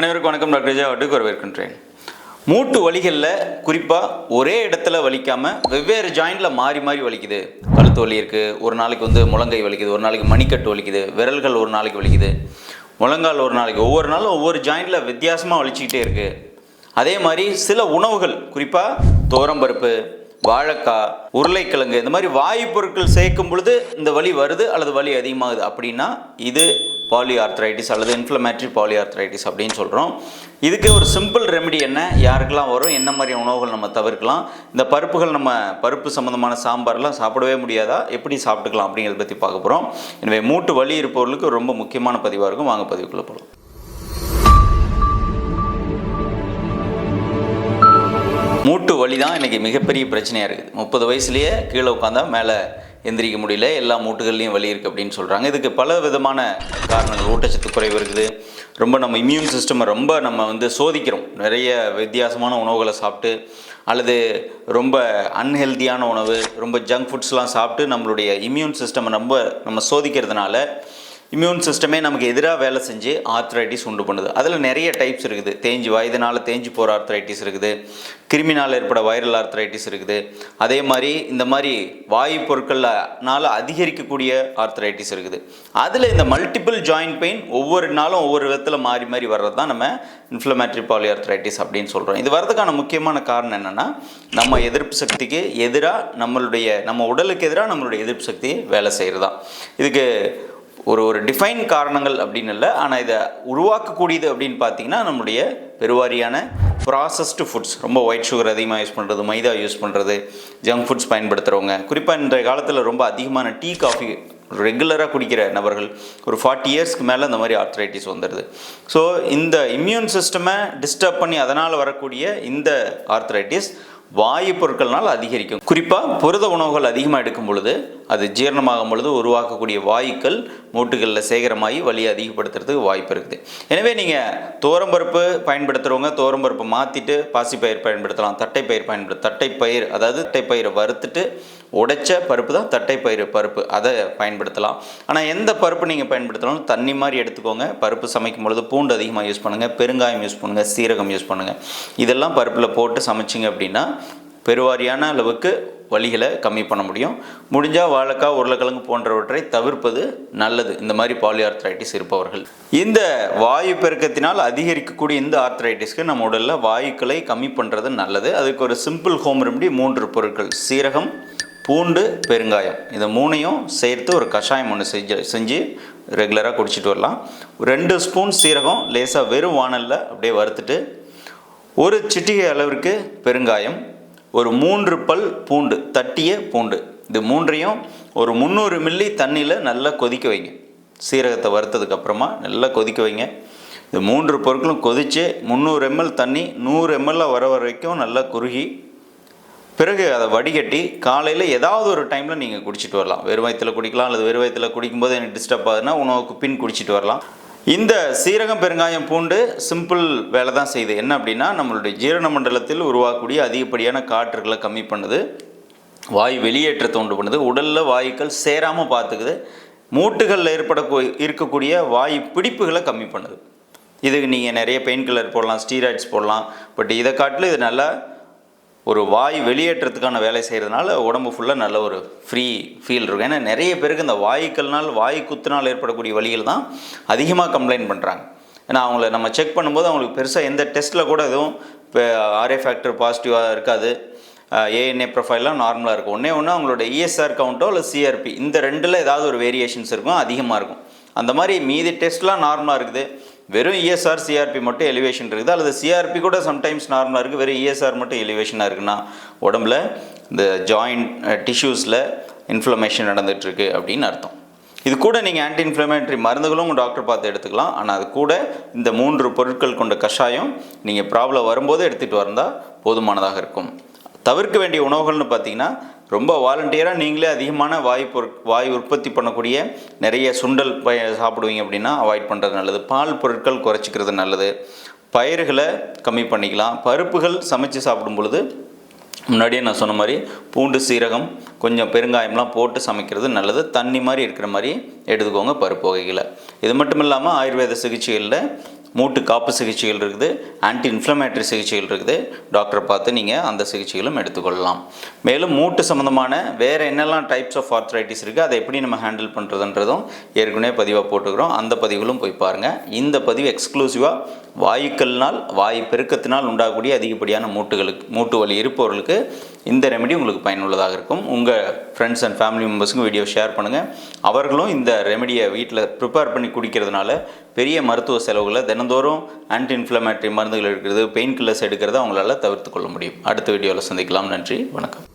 அனைவருக்கும் வணக்கம் டாக்டர் விஜயா வரவேற்கின்றேன். மூட்டு வலிகளில் குறிப்பாக ஒரே இடத்துல வலிக்காமல் வெவ்வேறு ஜாயிண்டில் மாறி மாறி வலிக்குது. கழுத்து வலி இருக்குது ஒரு நாளைக்கு வந்து முழங்கை வலிக்குது ஒரு நாளைக்கு மணிக்கட்டு வலிக்குது விரல்கள் ஒரு நாளைக்கு வலிக்குது முழங்கால் ஒரு நாளைக்கு ஒவ்வொரு நாளும் ஒவ்வொரு ஜாயிண்டில் வித்தியாசமாக வலிச்சிக்கிட்டே இருக்குது அதே மாதிரி சில உணவுகள் குறிப்பாக தோரம்பருப்பு வாழைக்காய் உருளைக்கிழங்கு இந்த மாதிரி வாயு பொருட்கள் சேர்க்கும் பொழுது இந்த வலி வருது அல்லது வலி அதிகமாகுது அப்படின்னா இது பாலி ஆர்த்ரைட்டிஸ் அல்லது இன்ஃப்ளமேட்ரி பாலி ஆர்த்ரைட்டிஸ் அப்படின்னு சொல்கிறோம் இதுக்கு ஒரு சிம்பிள் ரெமெடி என்ன? யாருக்கெல்லாம் வரும்? என்ன மாதிரி உணவுகள் நம்ம தவிர்க்கலாம்? இந்த பருப்புகள் நம்ம பருப்பு சம்மந்தமான சாம்பார்லாம் சாப்பிடவே முடியாதா? எப்படி சாப்பிட்டுக்கலாம் அப்படிங்கிறத பற்றி பார்க்க போகிறோம் எனவே மூட்டு வலி இருப்பவர்களுக்கு ரொம்ப முக்கியமான பதிவாக இருக்கும். வாங்க பதிவுக்குள்ளே போகலாம் மூட்டு வலி தான் இன்றைக்கி மிகப்பெரிய பிரச்சனையாக இருக்குது. முப்பது வயசுலேயே கீழே உட்காந்தா மேலே எந்திரிக்க முடியல எல்லா மூட்டுகள்லையும் வலி இருக்குது அப்படின்னு சொல்கிறாங்க இதுக்கு பல விதமான காரணங்கள். ஊட்டச்சத்து குறைவு இருக்குது. ரொம்ப நம்ம இம்யூன் சிஸ்டமை ரொம்ப நம்ம வந்து சோதிக்கிறோம். நிறைய வித்தியாசமான உணவுகளை சாப்பிட்டு அல்லது ரொம்ப அன்ஹெல்தியான உணவு ரொம்ப ஜங்க் ஃபுட்ஸ்லாம் சாப்பிட்டு நம்மளுடைய இம்யூன் சிஸ்டமை ரொம்ப நம்ம சோதிக்கிறதுனால இம்யூன் சிஸ்டமே நமக்கு எதிராக வேலை செஞ்சு ஆர்த்ரைட்டிஸ் உண்டு பண்ணுது. அதில் நிறைய டைப்ஸ் இருக்குது. தேஞ்சு வயதுனால தேஞ்சு போகிற ஆர்த்ரைட்டிஸ் இருக்குது. கிருமினால் ஏற்பட வைரல் ஆர்த்ரைட்டிஸ் இருக்குது. அதே மாதிரி இந்த மாதிரி வாயு பொருட்கள்னால அதிகரிக்கக்கூடிய ஆர்த்ரைட்டிஸ் இருக்குது. அதில் இந்த மல்டிபிள் ஜாயிண்ட் பெயின் ஒவ்வொரு நாளும் ஒவ்வொரு விதத்தில் மாறி மாறி வர்றது தான் நம்ம இன்ஃப்ளமேட்ரி பாலி ஆர்த்ரைட்டிஸ் அப்படின்னு சொல்கிறோம் இது வரதுக்கான முக்கியமான காரணம் என்னென்னா நம்ம எதிர்ப்பு சக்திக்கு எதிராக நம்மளுடைய நம்ம உடலுக்கு எதிராக நம்மளுடைய எதிர்ப்பு சக்தி வேலை செய்கிறது தான் இதுக்கு ஒரு ஒரு டிஃபைன் காரணங்கள் அப்படின்னு இல்லை ஆனால் இதை உருவாக்கக்கூடியது அப்படின்னு பார்த்தீங்கன்னா நம்முடைய பெருவாரியான ப்ராசஸ்டு ஃபுட்ஸ் ரொம்ப ஒயிட் சுகர் அதிகமாக யூஸ் பண்ணுறது மைதா யூஸ் பண்ணுறது ஜங்க் ஃபுட்ஸ் பயன்படுத்துகிறவங்க குறிப்பாக இன்றைய காலத்தில் ரொம்ப அதிகமான டீ காஃபி ரெகுலராக குடிக்கிற நபர்கள் ஒரு ஃபார்ட்டி இயர்ஸ்க்கு மேலே இந்த மாதிரி ஆர்த்ரைட்டிஸ் வந்துடுது ஸோ இந்த இம்யூன் சிஸ்டமை டிஸ்டர்ப் பண்ணி அதனால் வரக்கூடிய இந்த ஆர்த்ரைட்டிஸ் வாயு பொருட்கள்னால் அதிகரிக்கும். குறிப்பாக புரத உணவுகள் அதிகமாக எடுக்கும் பொழுது அது ஜீரணமாகும் பொழுது உருவாக்கக்கூடிய வாயுக்கள் மூட்டுகளில் சேகரமாகி வலியை அதிகப்படுத்துறதுக்கு வாய்ப்பு இருக்குது. எனவே நீங்கள் தோரம்பருப்பு பயன்படுத்துகிறவங்க தோரம்பருப்பை மாற்றிட்டு பாசிப்பயிர் பயன்படுத்தலாம் தட்டைப்பயிர் பயன்படுத்த தட்டைப்பயிர் அதாவது தட்டைப்பயிரை வறுத்துட்டு உடைச்ச பருப்பு தான் தட்டைப்பயிறு பருப்பு. அதை பயன்படுத்தலாம். ஆனால் எந்த பருப்பு நீங்கள் பயன்படுத்தலாம் தண்ணி மாதிரி எடுத்துக்கோங்க. பருப்பு சமைக்கும் பொழுது பூண்டு அதிகமாக யூஸ் பண்ணுங்கள் பெருங்காயம் யூஸ் பண்ணுங்கள் சீரகம் யூஸ் பண்ணுங்கள் இதெல்லாம் பருப்பில் போட்டு சமைச்சிங்க அப்படின்னா பெருவாரியான அளவுக்கு வலிகளை கம்மி பண்ண முடியும். முடிஞ்சால் வாழைக்காய் உருளைக்கிழங்கு போன்றவற்றை தவிர்ப்பது நல்லது. இந்த மாதிரி பாலியார்த்ரைட்டிஸ் இருப்பவர்கள். இந்த வாயு பெருக்கத்தினால் அதிகரிக்கக்கூடிய இந்த ஆர்த்ரைட்டிஸ்க்கு நம்ம உடலில் வாயுக்களை கம்மி பண்ணுறது நல்லது. அதுக்கு ஒரு சிம்பிள் ஹோம் ரெமடி மூன்று பொருட்கள். சீரகம் பூண்டு பெருங்காயம். இதை மூணையும் சேர்த்து ஒரு கஷாயம் ஒன்று செஞ்சு செஞ்சு ரெகுலராக குடிச்சிட்டு வரலாம். ரெண்டு ஸ்பூன் சீரகம் லேசாக வெறும் வானலில் அப்படியே வறுத்துட்டு ஒரு சிட்டிகை அளவிற்கு பெருங்காயம் ஒரு மூன்று பல் பூண்டு தட்டிய பூண்டு. இது மூன்றையும் ஒரு முந்நூறு மில்லி தண்ணியில் நல்லா கொதிக்க வைங்க. சீரகத்தை வறுத்ததுக்கு அப்புறமா நல்லா கொதிக்க வைங்க. இந்த மூன்று பொருட்களும் கொதித்து முந்நூறு எம்எல் தண்ணி நூறு எம்எல்ல வர வரைக்கும் நல்லா குறுகி பிறகு அதை வடிகட்டி காலையில் ஏதாவது ஒரு டைமில் நீங்கள் குடிச்சிட்டு வரலாம். வெறும் வயிற்றில் குடிக்கலாம் அல்லது வெறும் வயிற்றில் குடிக்கும்போது எனக்கு டிஸ்டர்ப் ஆகுதுன்னா உணவுக்கு பின் குடிச்சிட்டு வரலாம். இந்த சீரகம் பெருங்காயம் பூண்டு சிம்பிள் வேலை தான் செய்யுது. என்ன அப்படின்னா நம்மளுடைய ஜீரண மண்டலத்தில் உருவாக்கக்கூடிய அதிகப்படியான காற்றுகளை கம்மி பண்ணுது. வாயு வெளியேற்றத்தை உண்டு பண்ணுது. உடலில் வாயுக்கள் சேராமல் பார்த்துக்குது. மூட்டுகளில் ஏற்பட இருக்கக்கூடிய வாயு பிடிப்புகளை கம்மி பண்ணுது. இதுக்கு நீங்கள் நிறைய பெயின் கில்லர் போடலாம் ஸ்டீராய்ட்ஸ் போடலாம். பட் இதை காட்டிலும் இது நல்லா ஒரு வாய் வெளியேற்றத்துக்கான வேலை செய்கிறதுனால உடம்பு ஃபுல்லாக நல்ல ஒரு ஃப்ரீ ஃபீல் இருக்கும். ஏன்னா நிறைய பேருக்கு இந்த வாயுக்கள்னால் வாய் குத்துனால் ஏற்படக்கூடிய வழிகள் தான் அதிகமாக கம்ப்ளைண்ட் பண்ணுறாங்க ஏன்னா அவங்கள நம்ம செக் பண்ணும்போது அவங்களுக்கு பெருசாக எந்த டெஸ்ட்டில் கூட எதுவும் இப்போ ஆர்ஏ ஃபேக்டர் பாசிட்டிவாக இருக்காது. ஏஎன்ஏ ப்ரொஃபைல்லாம் நார்மலாக இருக்கும். ஒன்றே ஒன்று அவங்களோட இஎஸ்ஆர் கவுண்ட்டோ இல்லை சிஆர்பி இந்த ரெண்டில் ஏதாவது ஒரு வேரியேஷன்ஸ் இருக்கும் அதிகமாக இருக்கும். அந்த மாதிரி மீதி டெஸ்ட்லாம் நார்மலாக இருக்குது. வெறும் இஎஸ்ஆர் சிஆர்பி மட்டும் எலிவேஷன் இருக்குது? அல்லது சிஆர்பி கூட சம்டைம்ஸ் நார்மலாக இருக்குது வெறும் இஎஸ்ஆர் மட்டும் எலிவேஷனாக இருக்குன்னா உடம்புல இந்த ஜாயிண்ட் டிஷ்யூஸில் இன்ஃப்ளமேஷன் நடந்துகிட்ருக்கு அப்படின்னு அர்த்தம். இது கூட நீங்கள் ஆன்டி இன்ஃப்ளமேட்டரி மருந்துகளும் உங்கள் டாக்டர் பார்த்து எடுத்துக்கலாம். ஆனால் அது கூட இந்த மூன்று பொருட்கள் கொண்ட கஷாயம் நீங்கள் ப்ராப்ளம் வரும்போது எடுத்துகிட்டு வந்தால் போதுமானதாக இருக்கும். தவிர்க்க வேண்டிய உணவுகள்னு பார்த்தீங்கன்னா ரொம்ப வாலண்டியராக நீங்களே அதிகமான வாயு பொருட் வாயு உற்பத்தி பண்ணக்கூடிய நிறைய சுண்டல் பய சாப்பிடுவீங்க அப்படின்னா அவாய்ட் பண்ணுறது நல்லது. பால் பொருட்கள் குறைச்சிக்கிறது நல்லது. பயிர்களை கம்மி பண்ணிக்கலாம். பருப்புகள் சமைச்சு சாப்பிடும் பொழுது முன்னாடியே நான் சொன்ன மாதிரி பூண்டு சீரகம் கொஞ்சம் பெருங்காயம்லாம் போட்டு சமைக்கிறது நல்லது. தண்ணி மாதிரி இருக்கிற மாதிரி எடுத்துக்கோங்க பருப்பு வகைகளை. இது மட்டும் இல்லாமல் ஆயுர்வேத சிகிச்சைகளில் மூட்டு காப்பு சிகிச்சைகள் இருக்குது ஆன்டி இன்ஃப்ளமேட்டரி சிகிச்சைகள் இருக்குது. டாக்டரை பார்த்து நீங்கள் அந்த சிகிச்சைகளும் எடுத்துக்கொள்ளலாம். மேலும் மூட்டு சம்மந்தமான வேறு என்னெல்லாம் டைப்ஸ் ஆஃப் ஆர்த்ரைட்டிஸ் இருக்குது அதை எப்படி நம்ம ஹேண்டில் பண்ணுறதுன்றதும் ஏற்கனவே பதிவாக போட்டுக்கிறோம். அந்த பதிவுகளும் போய் பாருங்கள் இந்த பதிவு எக்ஸ்க்ளூசிவாக வாயுக்கள்னால் வாயு பெருக்கத்தினால் உண்டாகக்கூடிய அதிகப்படியான மூட்டுகளுக்கு மூட்டு வலி இருப்பவர்களுக்கு இந்த ரெமெடி உங்களுக்கு பயனுள்ளதாக இருக்கும். உங்கள் ஃப்ரெண்ட்ஸ் அண்ட் ஃபேமிலி மெம்பர்ஸுக்கும் வீடியோ ஷேர் பண்ணுங்கள் அவர்களும் இந்த ரெமெடியை வீட்டில் ப்ரிப்பேர் பண்ணி குடிக்கிறதுனால பெரிய மருத்துவ செலவுகளை தினந்தோறும் ஆன்டி இன்ஃப்ளமேட்டரி மருந்துகள் எடுக்கிறது பெயின் கில்லர்ஸ் எடுக்கிறத அவங்களால தவிர்த்து கொள்ள முடியும். அடுத்த வீடியோவில் சந்திக்கலாம். நன்றி. வணக்கம்.